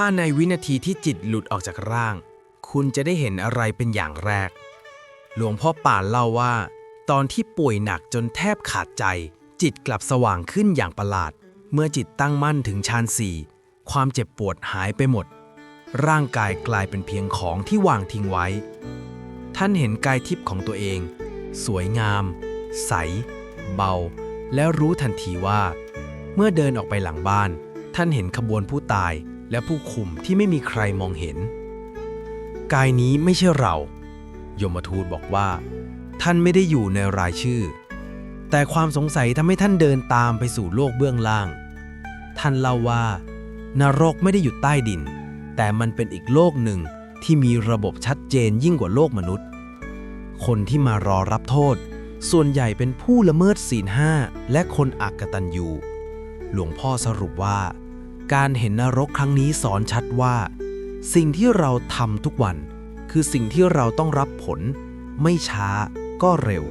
ถ้าในวินาทีที่จิตหลุดออกจากร่าง คุณจะได้เห็นอะไรเป็นอย่างแรก หลวงพ่อป่านเล่าว่า ตอนที่ป่วยหนักจนแทบขาดใจ จิตกลับสว่างขึ้นอย่างประหลาด เมื่อจิตตั้งมั่นถึงฌานสี่ความเจ็บปวดหายไปหมด ร่างกายกลายเป็นเพียงของที่วางทิ้งไว้ ท่านเห็นกายทิพย์ของตัวเอง สวยงาม ใส เบา และรู้ทันทีว่า เมื่อเดินออกไปหลังบ้าน ท่านเห็นขบวนผู้ตาย และผู้คุมที่ไม่มีใครมองเห็น กายนี้ไม่ใช่เรา ยมทูตบอกว่า ท่านไม่ได้อยู่ในรายชื่อ แต่ความสงสัยทำให้ท่านเดินตามไปสู่โลกเบื้องล่าง ท่านเล่าว่า นรกไม่ได้อยู่ใต้ดิน แต่มันเป็นอีกโลกหนึ่งที่มีระบบชัดเจนยิ่งกว่าโลกมนุษย์ คนที่มารอรับโทษ ส่วนใหญ่เป็นผู้ละเมิดศีลห้าและคนอักตันยูหลวงพ่อสรุปว่า การเห็นนรกครั้งนี้สอนชัดว่า สิ่งที่เราทำทุกวัน คือสิ่งที่เราต้องรับผล ไม่ช้าก็เร็ว